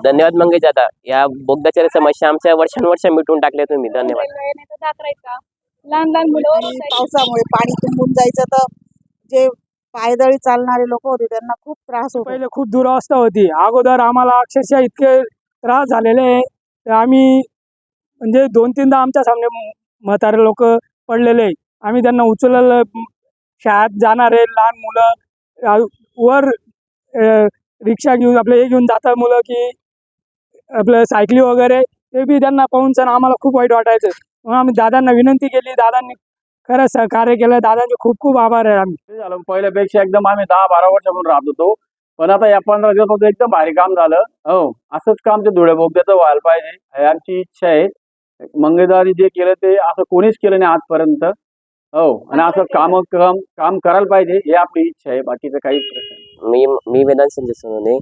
धन्यवाद मंगेश दादा. या बोगद्याच्या समस्या आमच्या वर्षानुवर्ष मिटवून टाकल्या तुम्ही. धन्यवाद. लहान लहान मुलं आणि पावसामुळे पाणी तुंबून जायचं तर जे पायदळी चालणारे लोक होते त्यांना खूप त्रास होतो. पहिले खूप दुरावस्था होती. अगोदर आम्हाला अक्षरशः इतके त्रास झालेले आहे. तर आम्ही म्हणजे दोन तीनदा आमच्या सामने म्हातारे लोक पडलेले. आम्ही त्यांना उचललं. शाळेत जाणारे लहान मुलं. वर रिक्षा घेऊन आपलं हे घेऊन जातात मुलं की आपलं सायकली वगैरे ते बी त्यांना पाहून सण आम्हाला खूप वाईट वाटायचं. म्हणून आम्ही दादांना विनंती केली दादांनी खरंच सहकार्य केलं दादांचे खूप खूप आभार आहे आम्ही. झालं पहिल्यापेक्षा एकदम आम्ही दहा बारा वर्षापासून राहत होतो. पण आता या पंधरा दिवसापासून एकदम भारी काम झालं. हो असंच काम ते धुळे बोगद्याचं व्हायला पाहिजे. हे आमची इच्छा आहे. मंगेदारी जे केलं ते असं कोणीच केलं नाही आजपर्यंत. हो आणि असं काम काम काम करायला पाहिजे हे आपली इच्छा आहे. बाकीचं नाही. मी मी वेदांत संजय सोनवणे.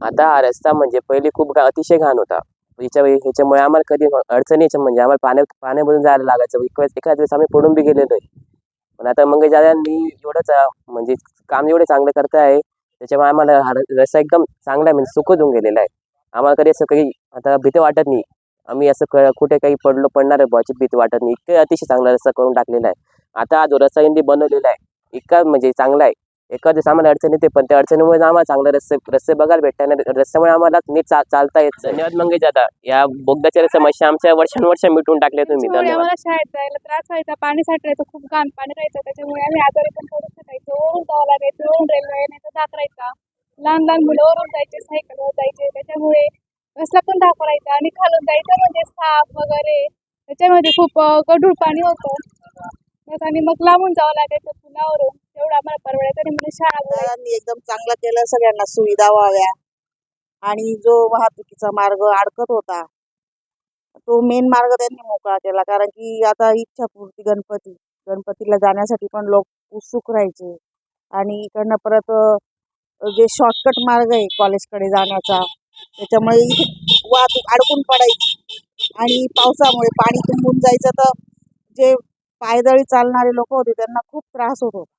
आता हा रस्ता म्हणजे पहिले खूप अतिशय घाण होता. हिच्या ह्याच्यामुळे आम्हाला कधी अडचणी म्हणजे आम्हाला पाण्या पाण्यामधून जायला लागायचं. एखाद वेळेस आम्ही पडून बी गेलेलो आहे पण आता मंगेश दादांनी एवढंच म्हणजे काम एवढं चांगलं करताय. त्याच्यामुळे आम्हाला हा रस्ता एकदम चांगला आहे म्हणजे सुखद होऊन गेलेला आहे. आम्हाला कधी असं काही आता भीती वाटत नाही. आम्ही असं क- कुठे काही पडलो पडणार आहे बुवाची भीती वाटत नाही. इतकं अतिशय चांगला रस्ता करून टाकलेला आहे. आता हा जो रस्ता यांनी बनवलेला आहे इतका म्हणजे चांगला आहे. एका दिवस आम्हाला अडचण येते पण त्या अडचणीमुळे आम्हाला चांगले रस्ते रस्ते बघायला भेटतात आणि रस्त्यामुळे आम्हाला नीट चा- चालता येत धन्यवाद मंगेश दादा. या बोगद्याच्या समस्या आमच्या वर्षानुवर्ष मिटवून टाकल्या तुम्ही. आम्हाला शाळेत जायला त्रास व्हायचा. पाणी साठवायचं खूप घाण पाणी राहायचं. त्याच्यामुळे आम्ही आजारी पण पडू शकायचो ओढून जावं लागायचं ओढून रेल्वे तर दाखवायचा लहान लहान मुलं ओढून जायचे सायकलवर जायचे. त्याच्यामुळे रस्ता पण दाखवायचा आणि खालून जायचं म्हणजे साप वगैरे. त्याच्यामध्ये खूप गढूळ पाणी होतं. आणि मग लांबून जावं लागायचं पुलावरून. तेवढं आम्हाला परवडायचं आणि म्हणजे शाळा एकदम चांगलं केलं सगळ्यांना सुविधा व्हाव्या. आणि जो वाहतुकीचा मार्ग अडकत होता तो मेन मार्ग त्यांनी मोकळा केला. कारण की आता इच्छापूर्ती गणपती गणपतीला जाण्यासाठी पण लोक उत्सुक राहायचे. आणि इकडनं परत जे शॉर्टकट मार्ग आहे कॉलेजकडे जाण्याचा त्याच्यामुळे वाहतूक अडकून पडायची. आणि पावसामुळे पाणी तुंबून जायचं. तर जे पायदळी चालणारे लोक होते त्यांना खूप त्रास होत होता.